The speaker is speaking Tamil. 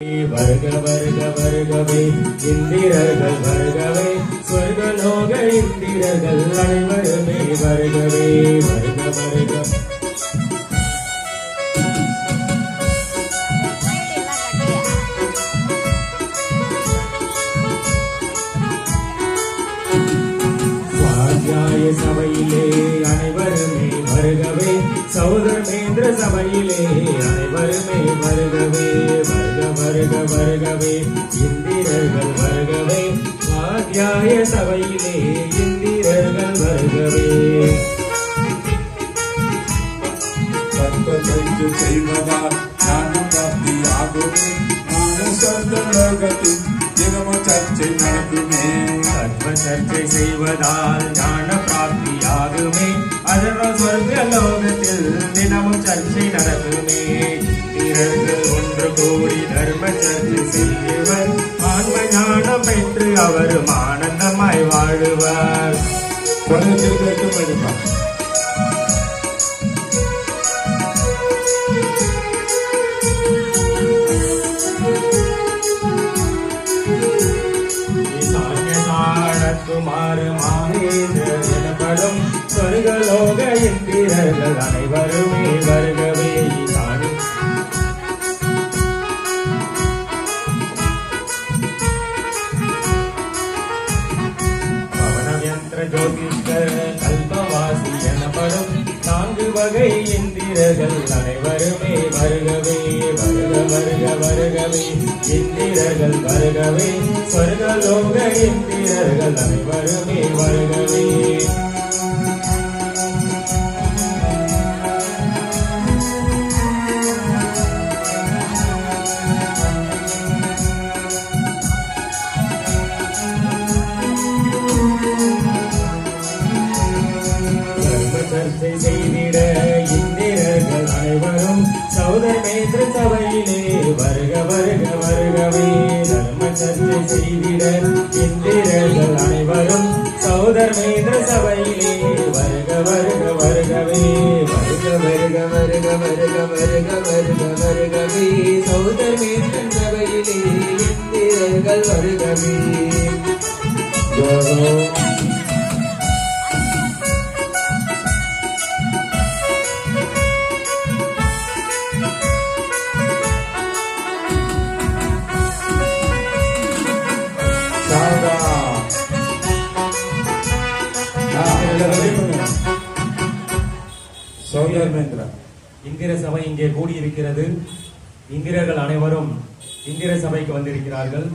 வருக வருக வருகவே இந்திரர்கள் வருகவே சொர்க்கலோக இந்திரர்கள் அனைவருமே வருகவே வருக வருக. சபையிலே அனைவருமே வருகவே. சௌதரமேந்திர சபையிலே அனைவருமே வருகவே. வருக வருக வருகவே. இந்திரர்கள் வருகவே. சுவாத்தியாய சபையிலே இந்திரர்கள் வருகவே. சர்வத்தைக்கு செய்வதால் ஞானம் பிராப்தியாகுமே ஞான சொந்த லோகத்தின் தினமும் சர்ச்சை நடக்குமே. சர்வ சர்ச்சை செய்வதால் ஞான பிராப்தியாகுமே அதனால் சொர்க்க லோகத்தில் தினமும் சர்ச்சை நடக்குமே. வீரர்கள் ஒன்று கூடி தர்ம சர்ச்சை செய்வர் ஆன்ம ஞானம் பெற்று அவரும் ஆனந்தமாய் வாழுவார் குழந்தைகள் கேட்டு படிப்பா சாணத்துமாறு மாகேந்திரர் எனப்படும் சொர்க்கலோக இந்திரர்கள் அனைவருமே வருகவே ஈசானி பவனயந்திர ஜோதிஷ்கர கல்பவாசி எனப்படும் நான்கு வகை இந்திரர்கள் அனைவருமே வருகவே வருக வருகவே இந்திரர்கள் வருகவே சொர்க்கலோக இந்திரர்கள் அனைவருமே வருகவே. அனைவரும் சௌதமேந்திர சபையிலே வருக வருக வருகவே தர்ம சர்ச்சை செய்திட இந்திரர்கள் அனைவரும் சௌதமேந்திர சபையிலே வருக வருக வருகவே வருக வருக வருக வருக வருக வருக வருகவே சௌதமேந்திர சபையிலே இந்திரர்கள் வருகவே ஜோரோ இந்திர சபை இங்கே கூடியிருக்கிறது. இந்திரர்கள் அனைவரும் இந்திர சபைக்கு வந்திருக்கிறார்கள்.